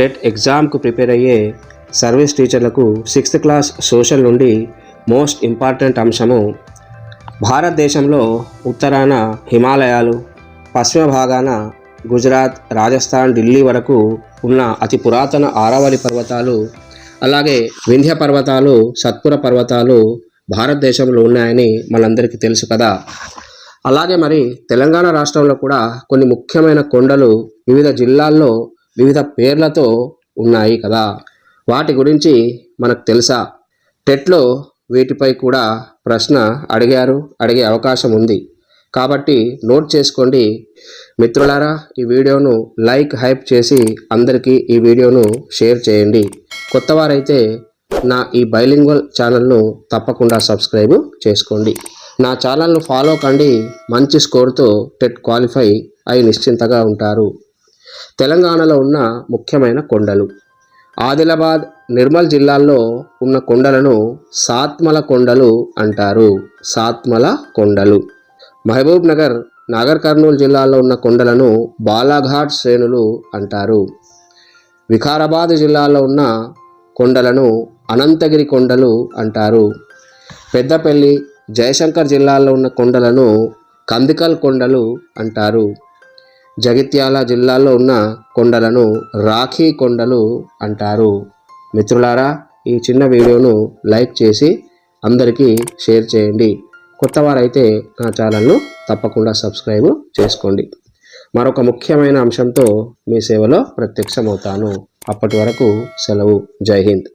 TET ఎగ్జామ్కు prepare అయ్యే service టీచర్లకు sixth class social నుండి మోస్ట్ ఇంపార్టెంట్ అంశము భారతదేశంలో ఉత్తరాన హిమాలయాలు పశ్చిమ భాగాన గుజరాత్ రాజస్థాన్ ఢిల్లీ వరకు ఉన్న అతి పురాతన ఆరావళి పర్వతాలు అలాగే వింధ్య పర్వతాలు సత్పుర పర్వతాలు భారతదేశంలో ఉన్నాయని మనందరికీ తెలుసు కదా. అలాగే మరి తెలంగాణ రాష్ట్రంలో కూడా కొన్ని ముఖ్యమైన కొండలు వివిధ జిల్లాల్లో వివిధ పేర్లతో ఉన్నాయి కదా. వాటి గురించి మనకు తెలుసా? టెట్లో వీటిపై కూడా ప్రశ్న అడిగారు అడిగే అవకాశం ఉంది. కాబట్టి నోట్ చేసుకోండి. మిత్రులారా ఈ వీడియోను లైక్ హైప్ చేసి అందరికీ ఈ వీడియోను షేర్ చేయండి. కొత్తవారైతే నా ఈ బైలింగ్వల్ ఛానల్ను తప్పకుండా సబ్స్క్రైబ్ చేసుకోండి. నా ఛానల్ను ఫాలో కండి. మంచి స్కోర్తో టెట్ క్వాలిఫై అయి నిశ్చింతగా ఉంటారు. తెలంగాణలో ఉన్న ముఖ్యమైన కొండలు. ఆదిలాబాద్ నిర్మల్ జిల్లాల్లో ఉన్న కొండలను సాత్మల కొండలు అంటారు. సాత్మల కొండలు. మహబూబ్ నగర్ నాగర్ కర్నూలు జిల్లాలో ఉన్న కొండలను బాలాఘాట్ శ్రేణులు అంటారు. వికారాబాద్ జిల్లాలో ఉన్న కొండలను అనంతగిరి కొండలు అంటారు. పెద్దపల్లి జయశంకర్ జిల్లాలో ఉన్న కొండలను కందికల్ కొండలు అంటారు. జగిత్యాల జిల్లాలో ఉన్న కొండలను రాఖీ కొండలు అంటారు. మిత్రులారా ఈ చిన్న వీడియోను లైక్ చేసి అందరికీ షేర్ చేయండి. కొత్తవారైతే నా ఛానల్ను తప్పకుండా సబ్స్క్రైబ్ చేసుకోండి. మరొక ముఖ్యమైన అంశంతో మీ సేవలో ప్రత్యక్షమవుతాను. అప్పటి వరకు సెలవు. జై హింద్.